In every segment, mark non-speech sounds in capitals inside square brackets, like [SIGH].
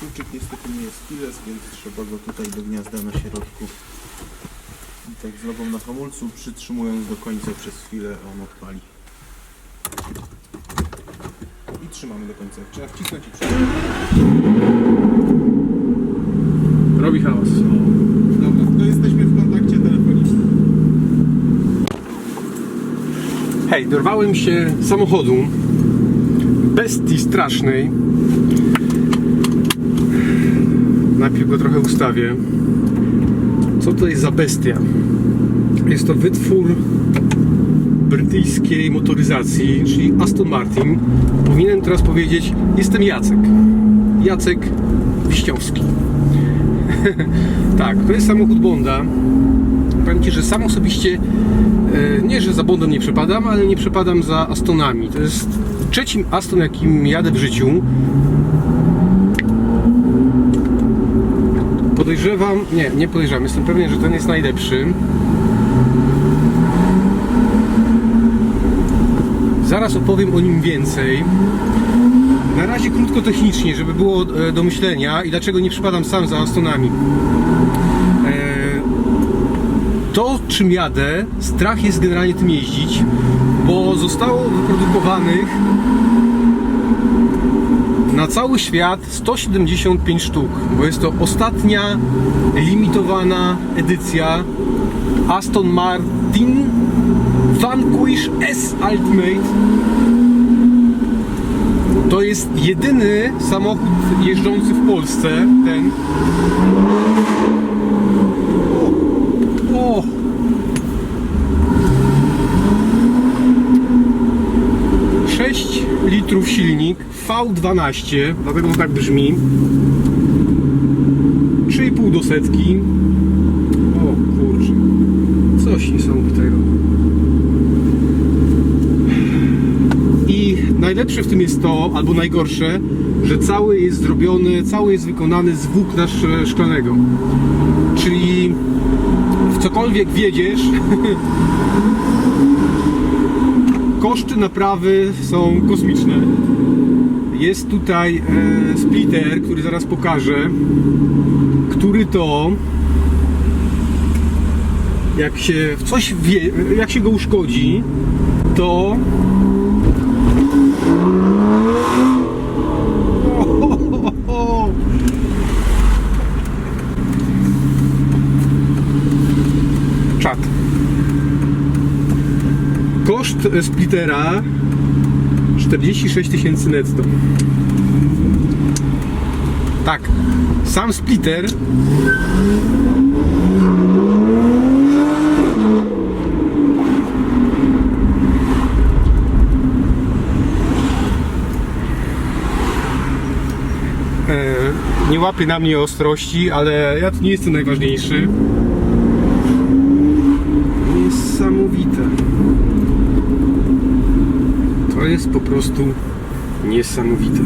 Kluczyk niestety nie jest keyless, więc trzeba go tutaj do gniazda na środku. I tak z nogą na hamulcu, przytrzymując do końca przez chwilę, on odpali. I trzymamy do końca. Trzeba wcisnąć i przycisnąć. Robi hałas. Dobra, to jesteśmy w kontakcie telefonicznym. Hej, dorwałem się samochodu bestii strasznej. Najpierw go trochę ustawię. Co to jest za bestia? Jest to wytwór brytyjskiej motoryzacji, czyli Aston Martin. Powinienem teraz powiedzieć, jestem Jacek. Jacek Wiśniowski. [LAUGHS] tak, to jest samochód Bonda. Powiem Ci, że sam osobiście e, nie, że za Bondem nie przepadam, ale nie przepadam za Astonami. To jest trzecim Aston, jakim jadę w życiu. Podejrzewam, nie, nie podejrzewam, jestem pewien, że ten jest najlepszy. Zaraz opowiem o nim więcej. Na razie krótko technicznie, żeby było e, do myślenia i dlaczego nie przypadam sam za Astonami. E, to czym jadę, strach jest generalnie tym jeździć, bo zostało wyprodukowanych na cały świat 175 sztuk, bo jest to ostatnia limitowana edycja Aston Martin Vanquish S Ultimate. To jest jedyny samochód jeżdżący w Polsce, ten. O! 6 litrów silnik V12, dlatego on tak brzmi. 3,5 do setki. O kurczę, coś niesamowitego. I najlepsze w tym jest to, albo najgorsze, że cały jest zrobiony, cały jest wykonany z włókna sz- szklanego. Czyli w cokolwiek wiedziesz, [LAUGHS] koszty naprawy są kosmiczne. Jest tutaj e, splitter, który zaraz pokażę, który to jak się w coś wie, jak się go uszkodzi, to [LAUGHS] czat. Koszt splittera 46 tysięcy netto. Tak, sam splitter e, nie łapie na mnie ostrości, ale ja tu nie jestem najważniejszy. Niesamowite. Jest po prostu niesamowite.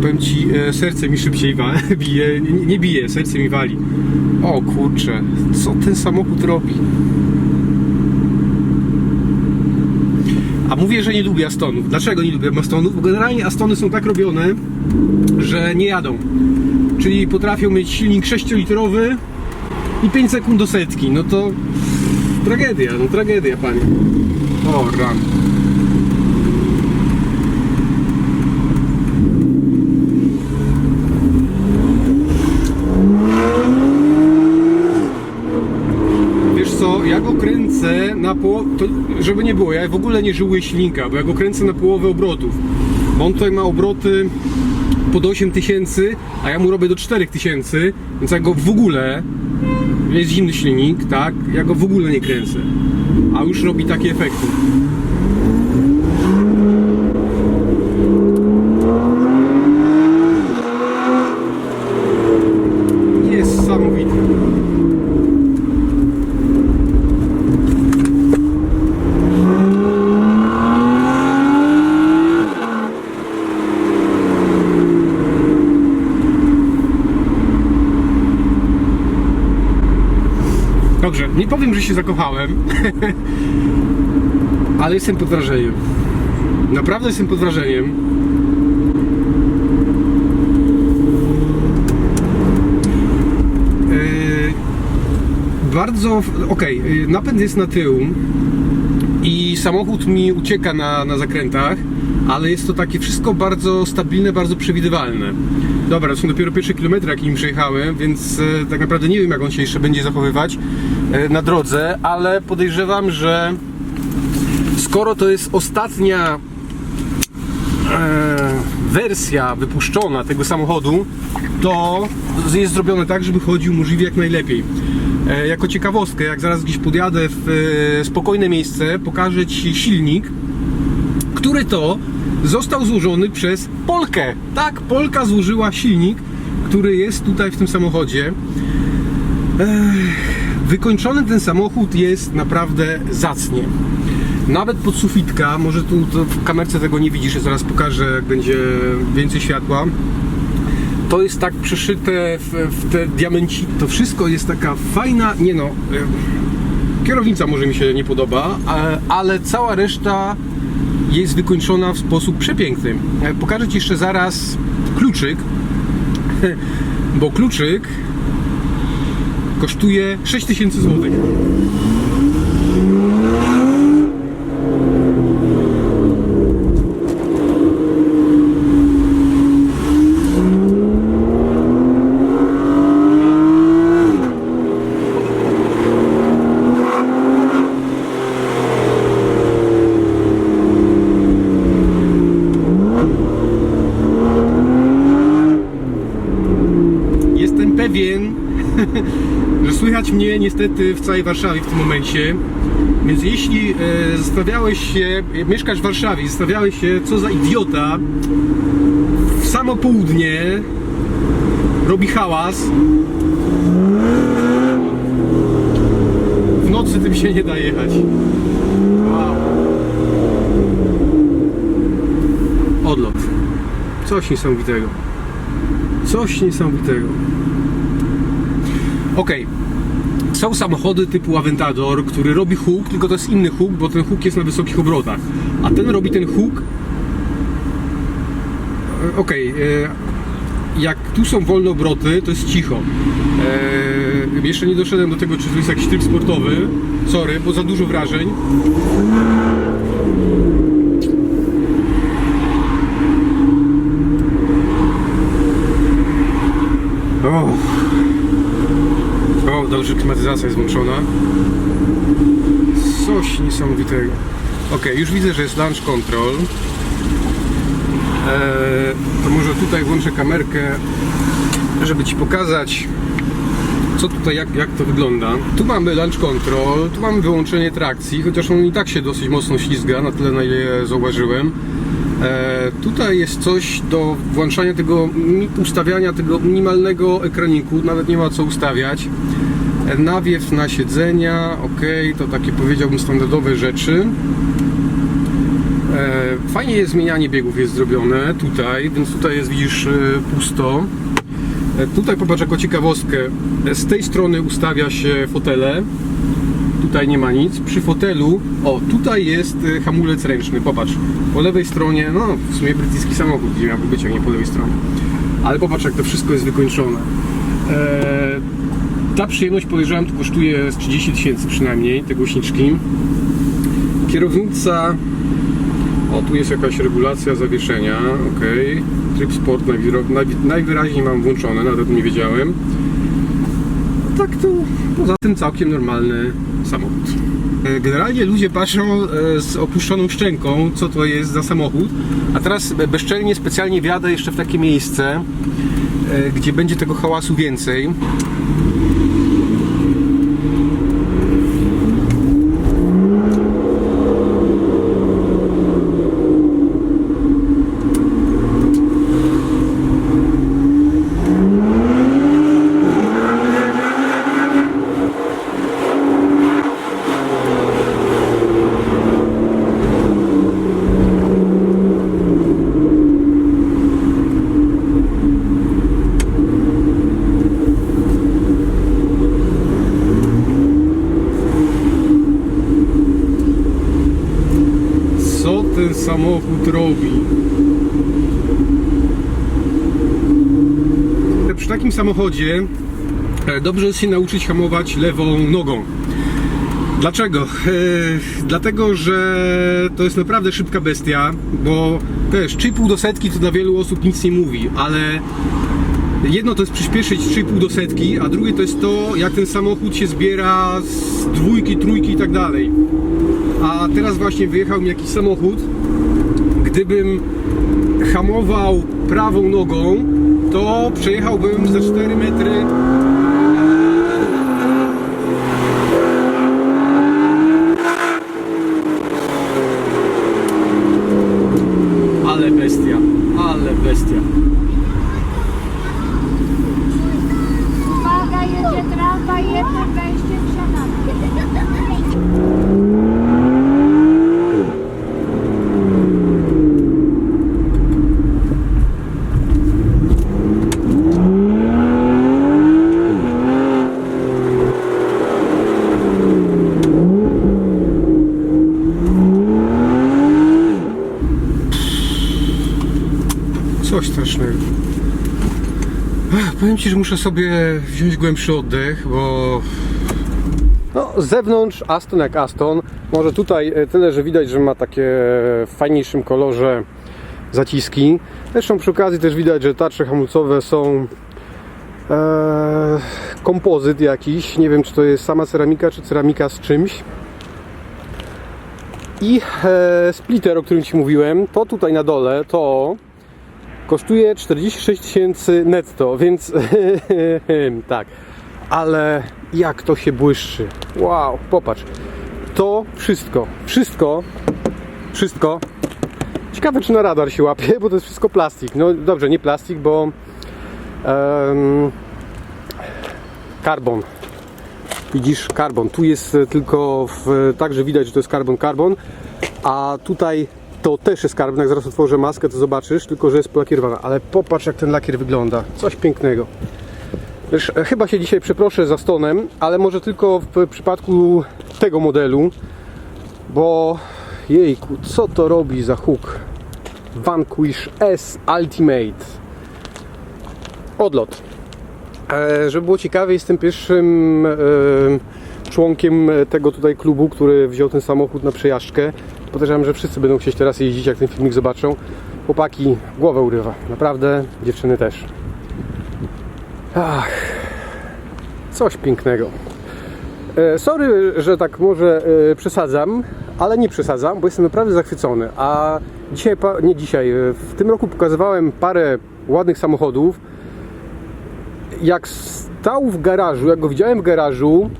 Powiem ci, e, serce mi szybciej [LAUGHS] bije. Nie, nie bije, serce mi wali. O kurczę, co ten samochód robi? A mówię, że nie lubię Astonów. Dlaczego nie lubię Astonów? Bo generalnie Astony są tak robione, że nie jadą. Czyli potrafią mieć silnik 6-litrowy i 5 sekund do setki. No to tragedia, no tragedia, panie. O, ran. Wiesz co, ja go kręcę na połowę, żeby nie było, ja w ogóle nie żyłuję silnika, bo ja go kręcę na połowę obrotów. Bo on tutaj ma obroty pod 8000, a ja mu robię do 4000, więc ja go w ogóle, jest zimny silnik, tak, ja go w ogóle nie kręcę. A już robi takie efekty. Dobrze, nie powiem, że się zakochałem, [LAUGHS] ale jestem pod wrażeniem. Naprawdę jestem pod wrażeniem. Yy, bardzo, okej, okay, napęd jest na tył i samochód mi ucieka na, na zakrętach, ale jest to takie wszystko bardzo stabilne, bardzo przewidywalne. Dobra, to są dopiero pierwsze kilometry, jakie nim przejechałem, więc e, tak naprawdę nie wiem, jak on się jeszcze będzie zachowywać e, na drodze, ale podejrzewam, że skoro to jest ostatnia e, wersja wypuszczona tego samochodu, to jest zrobione tak, żeby chodził możliwie jak najlepiej. Jako ciekawostkę, jak zaraz gdzieś podjadę w spokojne miejsce, pokażę Ci silnik, który to został złożony przez Polkę. Tak, Polka złożyła silnik, który jest tutaj w tym samochodzie. Wykończony ten samochód jest naprawdę zacnie. Nawet pod sufitka, może tu w kamerce tego nie widzisz, ja zaraz pokażę, jak będzie więcej światła. To jest tak przeszyte w, w te diamenci. To wszystko jest taka fajna, nie no, em, kierownica może mi się nie podoba, a- ale cała reszta jest wykończona w sposób przepiękny. E, Pokażę Ci jeszcze zaraz kluczyk, [LAUGHS] bo kluczyk kosztuje 6000 zł. Jestem pewien, że słychać mnie niestety w całej Warszawie w tym momencie. Więc jeśli e, zastanawiałeś się, e, mieszkasz w Warszawie zastanawiałeś się, co za idiota w samo południe robi hałas, w nocy tym się nie da jechać. Wow. Odlot. Coś niesamowitego. Coś niesamowitego. Okej. Są samochody typu Aventador, który robi huk, tylko to jest inny huk, bo ten huk jest na wysokich obrotach. A ten robi ten huk. E, Okej. e, jak tu są wolne obroty, to jest cicho. E, jeszcze nie doszedłem do tego, czy to jest jakiś tryb sportowy. Sorry, bo za dużo wrażeń. O, o dobrze, klimatyzacja jest włączona. Coś niesamowitego. Ok, już widzę, że jest launch control. Eee, to może tutaj włączę kamerkę, żeby Ci pokazać, co tutaj, jak, jak to wygląda. Tu mamy launch control, tu mamy wyłączenie trakcji, chociaż on i tak się dosyć mocno ślizga, na tyle na ile zauważyłem. E, tutaj jest coś do włączania tego, ustawiania tego minimalnego ekraniku, nawet nie ma co ustawiać. Nawiew na siedzenia, ok, to takie powiedziałbym standardowe rzeczy. E, fajnie jest zmienianie biegów jest zrobione tutaj, więc tutaj jest widzisz e, pusto. E, tutaj popatrz jako ciekawostkę, z tej strony ustawia się fotele, tutaj nie ma nic. Przy fotelu, o tutaj jest hamulec ręczny, popatrz. Po lewej stronie, no w sumie brytyjski samochód, gdzie miałby być, jak nie po lewej stronie. Ale popatrz jak to wszystko jest wykończone. E, ta przyjemność podejrzewam tu kosztuje z 30 tysięcy przynajmniej, te głośniczki. Kierownica, o tu jest jakaś regulacja zawieszenia, ok. Tryb sport najwyraźniej mam włączone, nawet nie wiedziałem. Tak to poza tym całkiem normalny samochód. E, Generalnie ludzie patrzą e, z opuszczoną szczęką, co to jest za samochód, a teraz be- bezczelnie specjalnie wjadę jeszcze w takie miejsce, e, gdzie będzie tego hałasu więcej. Co ten robi? Przy takim samochodzie e, dobrze jest się nauczyć hamować lewą nogą. Dlaczego? E, dlatego, że to jest naprawdę szybka bestia, bo też 3,5 do setki to dla wielu osób nic nie mówi, ale jedno to jest przyspieszyć 3,5 do setki, a drugie to jest to, jak ten samochód się zbiera z dwójki, trójki i tak dalej. A teraz właśnie wyjechał mi jakiś samochód. Gdybym hamował prawą nogą, to przejechałbym za 4 metry Ale bestia, ale bestia. Powiem Ci, że muszę sobie wziąć głębszy oddech, bo... No, z zewnątrz Aston jak Aston. Może tutaj e, tyle, że widać, że ma takie w fajniejszym kolorze zaciski. Zresztą przy okazji też widać, że tarcze hamulcowe są e, kompozyt jakiś. Nie wiem, czy to jest sama ceramika, czy ceramika z czymś. I e, splitter, o którym Ci mówiłem, to tutaj na dole, to kosztuje 46 tysięcy netto, więc [LAUGHS] tak. Ale jak to się błyszczy. Wow, popatrz. To wszystko, wszystko, wszystko. Ciekawe, czy na radar się łapie, bo to jest wszystko plastik. No dobrze, nie plastik, bo em, karbon. Widzisz, karbon. Tu jest tylko w, także widać, że to jest karbon, karbon. A tutaj to też jest karbon. Jak zaraz otworzę maskę, to zobaczysz, tylko że jest polakierowana. Ale popatrz, jak ten lakier wygląda. Coś pięknego. Wiesz, e, chyba się dzisiaj przeproszę za stonem, ale może tylko w przypadku tego modelu, bo jejku, co to robi za huk? Vanquish S Ultimate. Odlot. E, żeby było ciekawie, jestem pierwszym e, członkiem tego tutaj klubu, który wziął ten samochód na przejażdżkę. Podejrzewam, że wszyscy będą chcieć teraz jeździć, jak ten filmik zobaczą. Chłopaki, głowę urywa. Naprawdę, dziewczyny też. Ach, coś pięknego. E, Sorry, że tak może e, przesadzam, ale nie przesadzam, bo jestem naprawdę zachwycony. A dzisiaj, nie dzisiaj, e, w tym roku pokazywałem parę ładnych samochodów. Jak stał w garażu, jak go widziałem w garażu,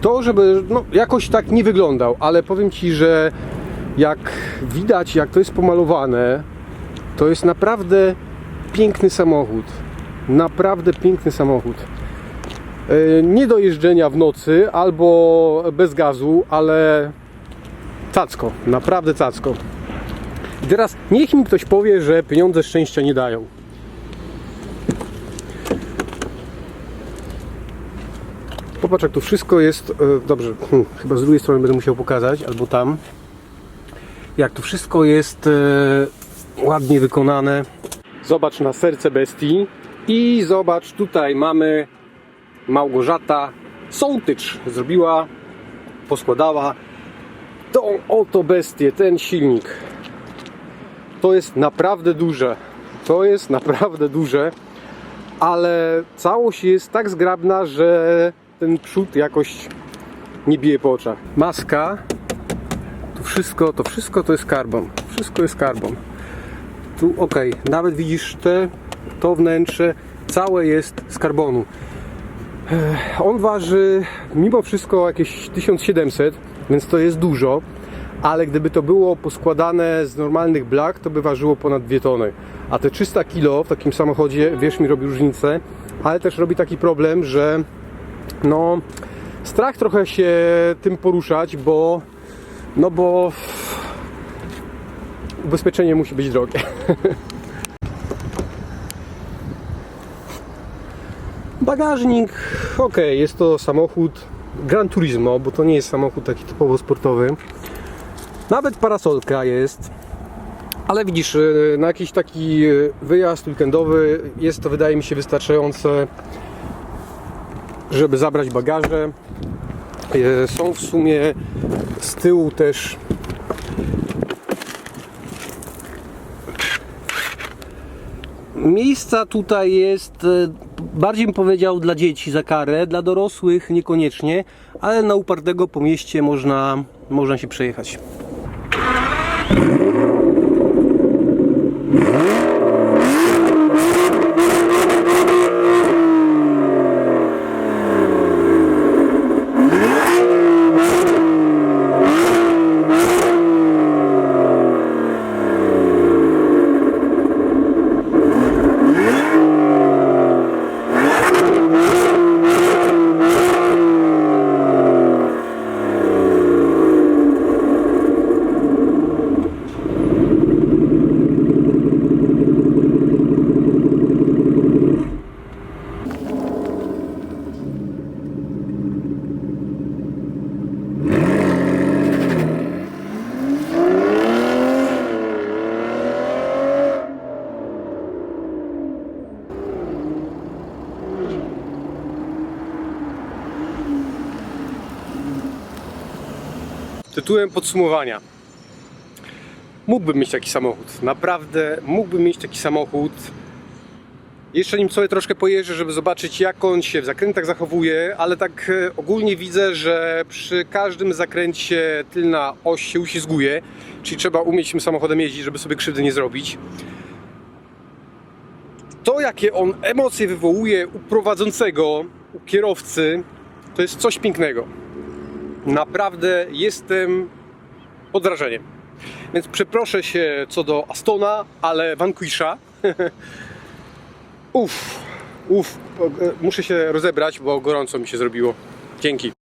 to żeby no, jakoś tak nie wyglądał, ale powiem Ci, że jak widać, jak to jest pomalowane, to jest naprawdę piękny samochód. Naprawdę piękny samochód. E, Nie do jeżdżenia w nocy albo bez gazu, ale cacko, naprawdę cacko. I teraz niech mi ktoś powie, że pieniądze szczęścia nie dają. Popatrz, jak to wszystko jest. e, Dobrze, hm, chyba z drugiej strony będę musiał pokazać, albo tam. Jak to wszystko jest e, ładnie wykonane. Zobacz na serce bestii. I zobacz, tutaj mamy Małgorzata Sołtycz. Zrobiła, poskładała tą oto bestię, ten silnik. To jest naprawdę duże. To jest naprawdę duże ale całość jest tak zgrabna, że ten przód jakoś nie bije po oczach. Maska, to wszystko, to wszystko to jest karbon. Wszystko jest karbon. Tu ok, nawet widzisz te, to wnętrze, całe jest z karbonu. On waży mimo wszystko jakieś 1700, więc to jest dużo, ale gdyby to było poskładane z normalnych blach, to by ważyło ponad 2 tony. A te 300 kg w takim samochodzie, wiesz, mi robi różnicę, ale też robi taki problem, że no strach trochę się tym poruszać, bo no bo ubezpieczenie musi być drogie. [LAUGHS] Bagażnik, ok, jest to samochód Gran Turismo, bo to nie jest samochód taki typowo sportowy. Nawet parasolka jest, ale widzisz, e, na jakiś taki e, wyjazd weekendowy jest to wydaje mi się wystarczające. Żeby zabrać bagaże. E, Są w sumie z tyłu też Miejsca tutaj jest, e, bardziej bym powiedział, dla dzieci za karę, dla dorosłych niekoniecznie, ale na upartego po mieście można, można się przejechać. Tytułem podsumowania. Mógłbym mieć taki samochód. Naprawdę mógłbym mieć taki samochód. Jeszcze nim sobie troszkę pojeżdżę, żeby zobaczyć jak on się w zakrętach zachowuje, ale tak e, ogólnie widzę, że przy każdym zakręcie tylna oś się uślizguje, czyli trzeba umieć tym samochodem jeździć, żeby sobie krzywdy nie zrobić. To jakie on emocje wywołuje u prowadzącego, u kierowcy, to jest coś pięknego. Naprawdę jestem pod wrażeniem. Więc przeproszę się co do Astona, ale Vanquisha. [LAUGHS] uff, uff, muszę się rozebrać, bo gorąco mi się zrobiło. Dzięki.